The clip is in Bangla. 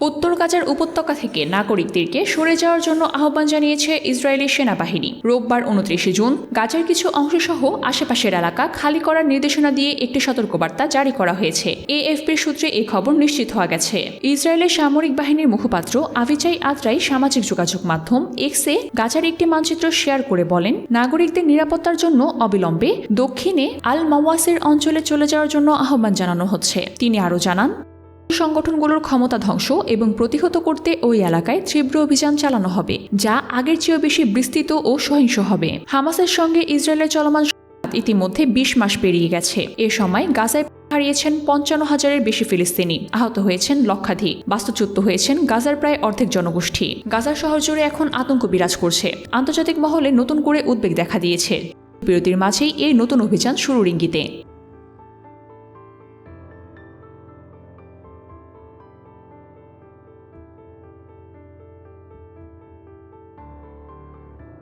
উত্তর গাজার উপত্যকা থেকে নাগরিকদেরকে সরে যাওয়ার জন্য আহ্বান জানিয়েছে ইসরায়েলি সেনাবাহিনী। রোববার উনত্রিশে জুন গাজার কিছু অংশসহ আশেপাশের এলাকা খালি করার নির্দেশনা দিয়ে একটি সতর্কবার্তা জারি করা হয়েছে। এএফপির সূত্রে এই খবর নিশ্চিত হওয়া গেছে। ইসরায়েলের সামরিক বাহিনীর মুখপাত্র আভিচাই আত্রাই সামাজিক যোগাযোগ মাধ্যম এক্সে গাজার একটি মানচিত্র শেয়ার করে বলেন, নাগরিকদের নিরাপত্তার জন্য অবিলম্বে দক্ষিণে আল মাওয়াসের অঞ্চলে চলে যাওয়ার জন্য আহ্বান জানানো হচ্ছে। তিনি আরও জানান সংগঠনগুলোর ক্ষমতা ধ্বংস এবং প্রতিহত করতে ওই এলাকায় তীব্র অভিযান চালানো হবে, যা আগের চেয়েও বেশি বিস্তৃত ও সহিংস হবে। হামাসের সঙ্গে ইসরায়েলের চলমান ইতিমধ্যে বিশ মাস পেরিয়ে গেছে। এ সময় গাজায় হারিয়েছেন পঞ্চান্ন হাজারের বেশি ফিলিস্তিনি, আহত হয়েছেন লক্ষাধিক। বাস্তুচ্যুত হয়েছেন গাজার প্রায় অর্ধেক জনগোষ্ঠী। গাজা শহর জুড়ে এখন আতঙ্ক বিরাজ করছে। আন্তর্জাতিক মহলে নতুন করে উদ্বেগ দেখা দিয়েছে। বিরতির মাঝেই এই নতুন অভিযান শুরুর ইঙ্গিতে।